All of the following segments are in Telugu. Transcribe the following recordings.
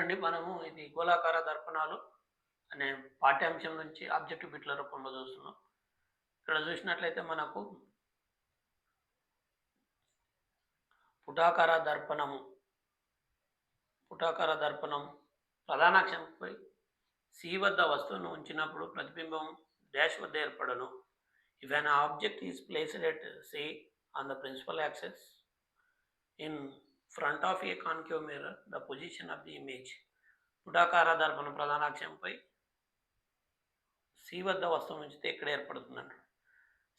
అండి మనము ఇది గోళాకార దర్పణాలు అనే పాఠ్యాంశం నుంచి ఆబ్జెక్టివ్ బిట్ల రూపంలో చూస్తున్నాం. ఇక్కడ చూసినట్లయితే మనకు పుటాకార దర్పణము పుటాకార దర్పణం ప్రధానాక్షంపై సి వద్ద వస్తువును ఉంచినప్పుడు ప్రతిబింబం డాష్ వద్ద ఏర్పడను. If an object is placed at C on the principal axis in front of a concave mirror the position of the image. పుటాకార దర్పణ ప్రధానాక్షంపై సి వద్ద వస్తువు ఉంచితే ఇక్కడ ఏర్పడుతుందంట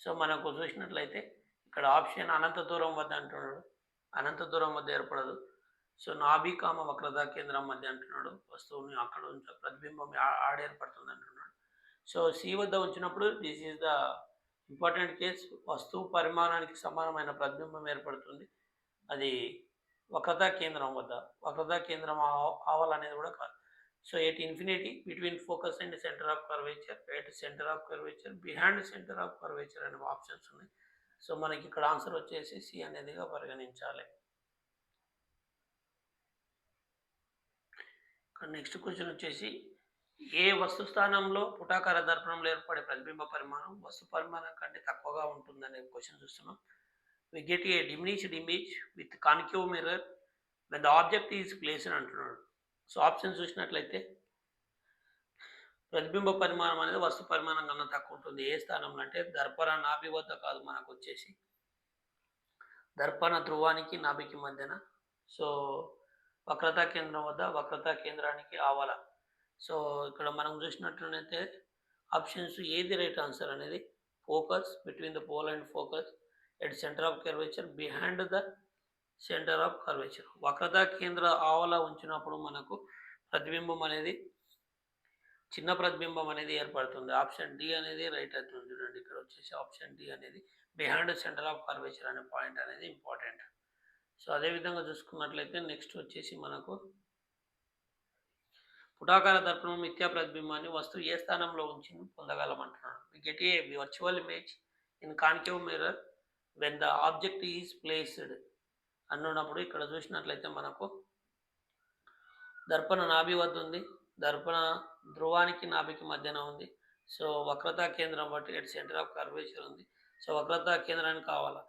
సో మనకు చూసినట్లయితే ఇక్కడ ఆప్షన్ అనంత దూరం వద్ద అంటున్నాడు. అనంత దూరం వద్ద ఏర్పడదు. సో నాభికామ వక్రత కేంద్రం మధ్య అంటున్నాడు. వస్తువుని అక్కడ ఉంచ ప్రతిబింబం ఆడేర్పడుతుంది ఆడ ఏర్పడుతుంది అంటున్నాడు. సో సి వద్ద ఉంచినప్పుడు this is the important case వస్తువు పరిమాణానికి సమానమైన ప్రతిబింబం ఏర్పడుతుంది. అది వక్రతా కేంద్రం వద్ద వక్రతా కేంద్రం ఆవాలనేది కూడా కాదు. So at infinity between focus and centre of curvature at centre of curvature behind centre of curvature అనే ఆప్షన్స్ ఉన్నాయి. సో మనకి ఇక్కడ ఆన్సర్ వచ్చేసి సి అనేదిగా పరిగణించాలి. ఇక్కడ నెక్స్ట్ క్వశ్చన్ వచ్చేసి ఏ వస్తు స్థానంలో పుటాకార దర్పణంలో ఏర్పడే ప్రతిబింబ పరిమాణం వస్తు పరిమాణం కంటే తక్కువగా ఉంటుందనే క్వశ్చన్ చూస్తున్నాం. We get a diminished image with concave mirror when the object is place అని అంటున్నాడు సో ఆప్షన్ చూసినట్లయితే ప్రతిబింబ పరిమాణం అనేది వస్తు పరిమాణం కన్నా తక్కువ ఉంటుంది. ఏ స్థానంలో అంటే దర్పణ నాభి వద్ద కాదు మనకు వచ్చేసి. దర్పణ ధ్రువానికి నాభికి మధ్యన. సో వక్రతా కేంద్రం వద్ద వక్రతా కేంద్రానికి ఆవల. సో ఇక్కడ మనం చూసినట్లయితే ఆప్షన్స్ ఏది రైట్ ఆన్సర్ అనేది focus between the pole and focus at centre of curvature behind the centre of curvature వక్రత కేంద్ర ఆవల ఉంచినప్పుడు మనకు ప్రతిబింబం అనేది చిన్న ప్రతిబింబం అనేది ఏర్పడుతుంది. ఆప్షన్ డి అనేది రైట్ అవుతుంది చూడండి. ఇక్కడ వచ్చేసి ఆప్షన్ డి అనేది బిహైండ్ సెంటర్ ఆఫ్ కర్వేచర్ అనే పాయింట్ అనేది ఇంపార్టెంట్ సో అదే విధంగా చూసుకున్నట్లయితే నెక్స్ట్ వచ్చేసి మనకు పుటాకార దర్పణం మిథ్యా ప్రతిబింబాన్ని వస్తువు ఏ స్థానంలో ఉంచి పొందగలమంటున్నాడు. We get a virtual image in concave mirror when the object is placed అన్నప్పుడు ఇక్కడ చూసినట్లయితే మనకు దర్పణ నాభి వద్ద ఉంది. దర్పణ ధ్రువానికి నాభికి మధ్యన ఉంది. సో వక్రతా కేంద్రం బట్టి ఎట్ సెంటర్ ఆఫ్ కర్వేచర్ ఉంది. సో వక్రతా కేంద్రానికి కావాలా.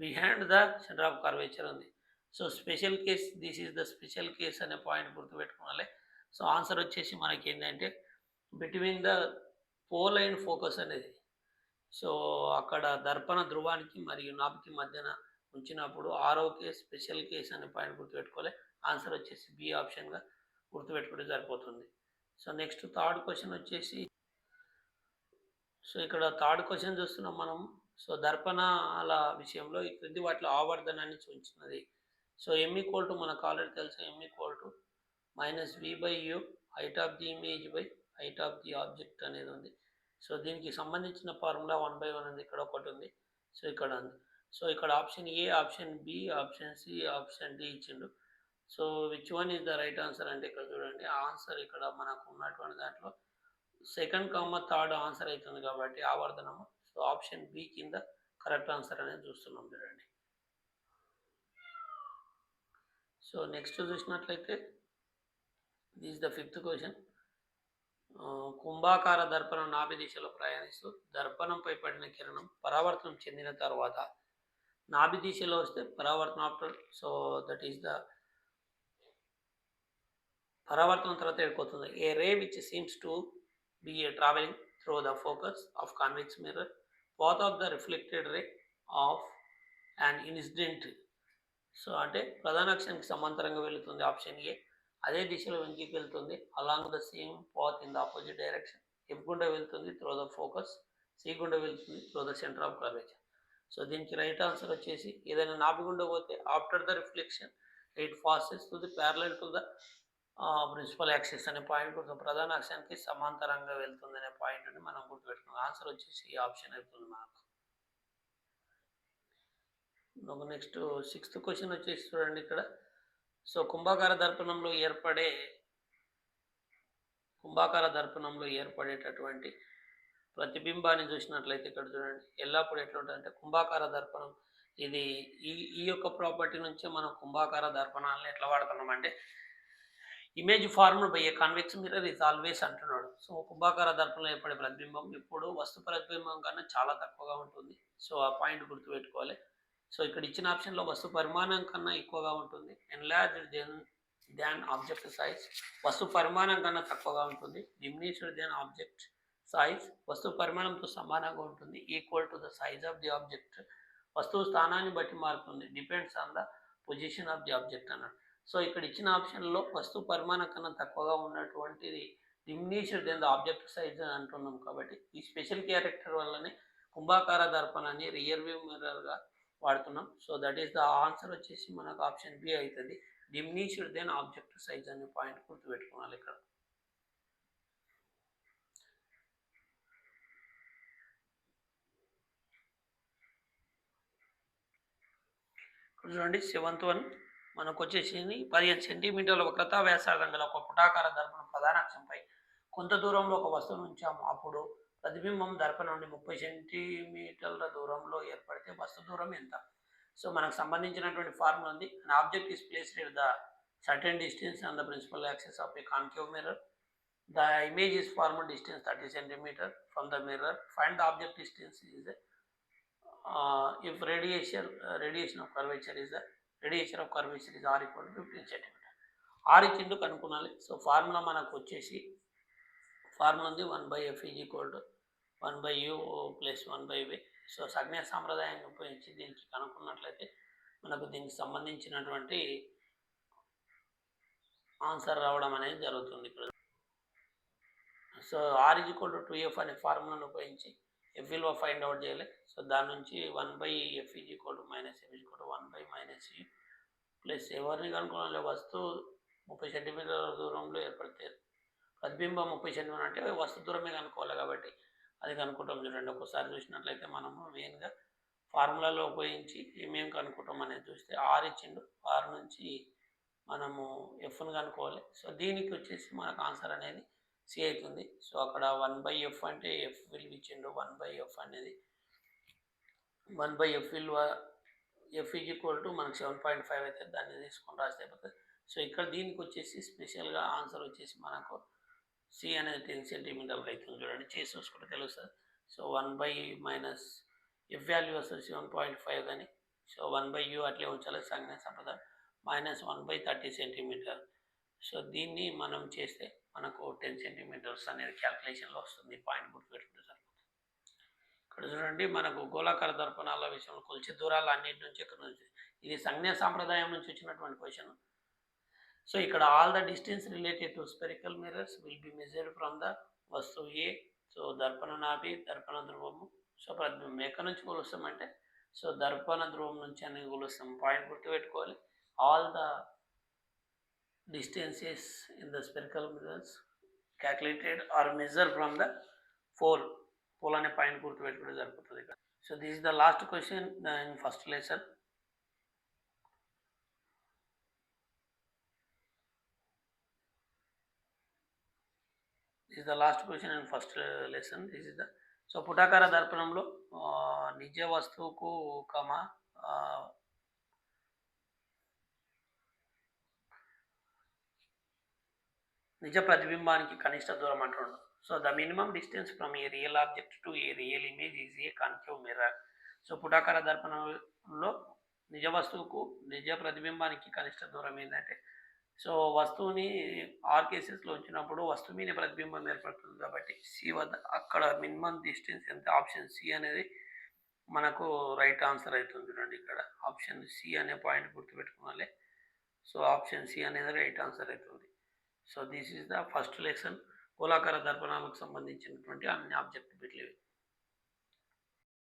Behind the centre of curvature ఉంది. So special case this is the special case అనే పాయింట్ గుర్తుపెట్టుకోవాలి. సో ఆన్సర్ వచ్చేసి మనకి ఏంటంటే between the pole and focus అనేది సో అక్కడ దర్పణ ధ్రువానికి మరియు నాభికి మధ్యన ఉంచినప్పుడు ఆరో కేస్ స్పెషల్ కేస్ అనే పాయింట్ గుర్తుపెట్టుకోవాలి ఆన్సర్ వచ్చేసి బి ఆప్షన్గా గుర్తుపెట్టుకుంటే సరిపోతుంది. సో నెక్స్ట్ థర్డ్ క్వశ్చన్ వచ్చేసి సో ఇక్కడ థర్డ్ క్వశ్చన్ చూస్తున్నాం మనం. సో దర్పణాల విషయంలో ఈ క్రింది వాటిలో ఆవర్ధనాన్ని చూపించినది. సో ఎమ్ ఈక్వల్ టు మనకు ఆల్రెడీ తెలుసు M equal to minus V by U height of the image by height of the object అనేది ఉంది. సో దీనికి సంబంధించిన ఫార్ములా వన్ బై వన్ ఉంది ఇక్కడ ఒకటి ఉంది. సో ఇక్కడ ఉంది సో ఇక్కడ option A option B option C option D ఇచ్చిండు. So which one is the right answer అంటే ఇక్కడ చూడండి ఆన్సర్ ఇక్కడ మనకు ఉన్నటువంటి దాంట్లో సెకండ్ కామ థర్డ్ ఆన్సర్ అవుతుంది కాబట్టి ఆవర్ధనము. సో ఆప్షన్ బి కింద కరెక్ట్ ఆన్సర్ అనేది చూస్తున్నాం చూడండి. సో నెక్స్ట్ చూసినట్లయితే దిస్ ద ఫిఫ్త్ క్వశ్చన్. కుంభాకార దర్పణం నాభి దిశలో ప్రయాణిస్తూ దర్పణంపై పడిన కిరణం పరావర్తనం చెందిన తర్వాత నాభి దిశలో వస్తే పరావర్తనం after so that is the పరావర్తనం తర్వాత ఏడిపోతుంది a ray which seems to be a travelling through the focus of convex mirror path of the reflected ray of and incident so అంటే ప్రధాన అక్షానికి సమాంతరంగా వెళుతుంది ఆప్షన్ ఏ అదే దిశలో వెనక్కి వెళ్తుంది. Along the same path in the opposite direction F గుండా వెళ్తుంది త్రో ద ఫోకస్ సి గుండా వెళ్తుంది through the centre of curvature so దీనికి రైట్ ఆన్సర్ వచ్చేసి ఏదైనా నాభి గుండా పోతే after the reflection it passes to the parallel to the principal axis అనే పాయింట్ గుర్తు ప్రధాన అక్షానికి సమాంతరంగా వెళ్తుంది అనే పాయింట్ని మనం గుర్తుపెట్టుకున్నాం. ఆన్సర్ వచ్చేసి ఈ ఆప్షన్ అవుతుంది మనకు. నెక్స్ట్ సిక్స్త్ క్వశ్చన్ వచ్చేసి చూడండి ఇక్కడ. సో కుంభాకార దర్పణంలో ఏర్పడే కుంభాకార దర్పణంలో ఏర్పడేటటువంటి ప్రతిబింబాన్ని చూసినట్లయితే ఇక్కడ చూడండి. ఎల్లప్పుడూ ఎట్లుంటుందంటే అంటే కుంభాకార దర్పణం. ఇది ఈ ఈ యొక్క ప్రాపర్టీ నుంచే మనం కుంభాకార దర్పణాలను ఎట్లా వాడుతున్నాం అంటే image formed by a convex mirror is always అంటున్నాడు. సో కుంభాకార దర్పణంలో ఏర్పడే ప్రతిబింబం ఇప్పుడు వస్తు ప్రతిబింబం కన్నా చాలా తక్కువగా ఉంటుంది. సో ఆ పాయింట్ గుర్తుపెట్టుకోవాలి. సో ఇక్కడ ఇచ్చిన ఆప్షన్లో వస్తు పరిమాణం కన్నా ఎక్కువగా ఉంటుంది. Enlarged then than object size వస్తు పరిమాణం కన్నా తక్కువగా ఉంటుంది. డిమినిష్డ్ దెన్ ఆబ్జెక్ట్ సైజ్ వస్తువు పరిమాణంతో సమానంగా ఉంటుంది. Equal to the size of the object వస్తువు స్థానాన్ని బట్టి మారుతుంది. Depends on the position of the object అన్నాడు. సో ఇక్కడ ఇచ్చిన ఆప్షన్లో వస్తువు పరిమాణం కన్నా తక్కువగా ఉన్నటువంటిది diminished then the object size అని అంటున్నాం కాబట్టి ఈ స్పెషల్ క్యారెక్టర్ వల్లనే కుంభాకార దర్పణాన్ని రియర్ వ్యూ మిర్రర్గా వాడుతున్నాం. So that is the answer వచ్చేసి మనకు ఆప్షన్ బి అవుతుంది డిమినిష్డ్ దెన్ ఆబ్జెక్ట్ సైజ్ అనే పాయింట్ గుర్తుపెట్టుకోవాలి ఇక్కడ. ఇక్కడ చూడండి సెవెంత్ వన్ మనకు వచ్చేసింది. పదిహేను సెంటీమీటర్ల వక్రత వ్యాసార్థం గల ఒక పుటాకార దర్పణ ప్రధాన అక్షంపై కొంత దూరంలో ఒక వస్తువును ఉంచాము. అప్పుడు ప్రతిబింబం దర్పణం నుండి ముప్పై సెంటీమీటర్ల దూరంలో ఏర్పడితే వస్తు దూరం ఎంత? సో మనకు సంబంధించినటువంటి ఫార్ములా ఉంది. An object is placed at the certain distance and the principal axis of a concave mirror the image is formed distance thirty centimetre from the mirror find the object distance is if radiation radiation of curvature is curvature is the radiation of curvature is r equal to 15 centimeter. R ఇచ్చిండు కనుక్కోవాలి సో ఫార్ములా మనకు వచ్చేసి ఫార్ములా ఉంది. One by F is equal to one by U plus one by V. So సజ్ఞ సాంప్రదాయాన్ని ఉపయోగించి దీనికి కనుక్కున్నట్లయితే మనకు దీనికి సంబంధించినటువంటి ఆన్సర్ రావడం అనేది జరుగుతుంది ఇక్కడ. So R is equal to two F అనే ఫార్ములాను ఉపయోగించి ఎఫ్ విలువ ఫైండ్ అవుట్ చేయాలి. సో దాని నుంచి one by F is equal to minus F is equal to one by minus U plus ఎవరిని కనుక్కోవాలి వస్తువు ముప్పై సెంటీమీటర్ల దూరంలో ఏర్పడితే ప్రతిబింబం ముప్పై సెంటీమీటర్ అంటే వస్తు దూరమే కనుక్కోవాలి కాబట్టి అది కనుక్కుంటాం చూడండి ఒకసారి చూసినట్లయితే మనము మెయిన్గా ఫార్ములాలో ఉపయోగించి ఏమేమి కనుక్కుంటాం అనేది చూస్తే ఆర్ ఇచ్చిండు. ఆర్ నుంచి మనము ఎఫ్ను కనుక్కోవాలి. సో దీనికి వచ్చేసి మనకు ఆన్సర్ అనేది సి అవుతుంది. సో అక్కడ వన్ బై ఎఫ్ అంటే ఎఫ్ విలువ ఇచ్చిండు. వన్ బై ఎఫ్ అనేది వన్ బై ఎఫ్ విలువ ఎఫ్ ఈజ్ ఈక్వల్ టు మనకు సెవెన్ పాయింట్ ఫైవ్ అయితే దాన్ని తీసుకొని రాస్తే అయిపోతుంది. సో ఇక్కడ దీనికి వచ్చేసి స్పెషల్గా ఆన్సర్ వచ్చేసి మనకు సి అనేది టెన్ సెంటీమీటర్లు అవుతుంది చూడండి. చేసి చూసుకుంటే తెలుస్తుంది so one by minus F value వస్తుంది వన్ పాయింట్ ఫైవ్ కానీ. సో వన్ బై యూ అట్లే ఉంచాలి సంజ్ఞ సంపద minus one by thirty centimetre. So దీన్ని మనం చేస్తే మనకు టెన్ సెంటీమీటర్స్ అనేది క్యాల్కులేషన్లో వస్తుంది. పాయింట్ గుర్తుపెట్టుకుంటే సరిపోతుంది. ఇక్కడ చూడండి మనకు గోళాకార దర్పణాల విషయంలో కొలిచే దూరాలు అన్నిటి నుంచి ఇక్కడ నుంచి? ఇది సంజ్ఞ సాంప్రదాయం నుంచి వచ్చినటువంటి క్వశ్చన్ సో ఇక్కడ all the distance related to spherical mirrors will be measured from the వస్తువు ఏ సో దర్పణ నాభి దర్పణ ధ్రువము సో ప్రతిబింబం ఎక్కడి నుంచి కొలుస్తామంటే సో దర్పణ ధ్రువం నుంచి అనేది కొలుస్తాం. పాయింట్ గుర్తుపెట్టుకోవాలి. All the distances in the spherical mirrors calculated are measure from the pole pole అనే పాయింట్ గుర్తుపెట్టుకుంటే సరిపోతుంది ఇక్కడ so this is the last question in first lesson this is the last question and first lesson this is the so పుటాకార దర్పణంలో నిజ వస్తువుకు కమ నిజ ప్రతిబింబానికి కనిష్ట దూరం అంటుండదు so the minimum distance from a real object to a real image is a concave mirror so పుటాకార దర్పణంలో నిజ వస్తువుకు నిజ ప్రతిబింబానికి కనిష్ట దూరం ఏంటంటే సో వస్తువుని ఆర్ కేసెస్లో ఉంచినప్పుడు వస్తువు మీద ప్రతిబింబం ఏర్పడుతుంది కాబట్టి సి వద్ద అక్కడ మినిమం డిస్టెన్స్ ఎంత? ఆప్షన్ సి అనేది మనకు రైట్ ఆన్సర్ అవుతుంది చూడండి ఇక్కడ. ఆప్షన్ సి అనే పాయింట్ గుర్తుపెట్టుకోవాలి. సో ఆప్షన్ సి అనేది రైట్ ఆన్సర్ అవుతుంది. So this is the first lesson. గోళాకార దర్పణాలకు సంబంధించినటువంటి అన్ని ఆబ్జెక్ట్ బిట్లు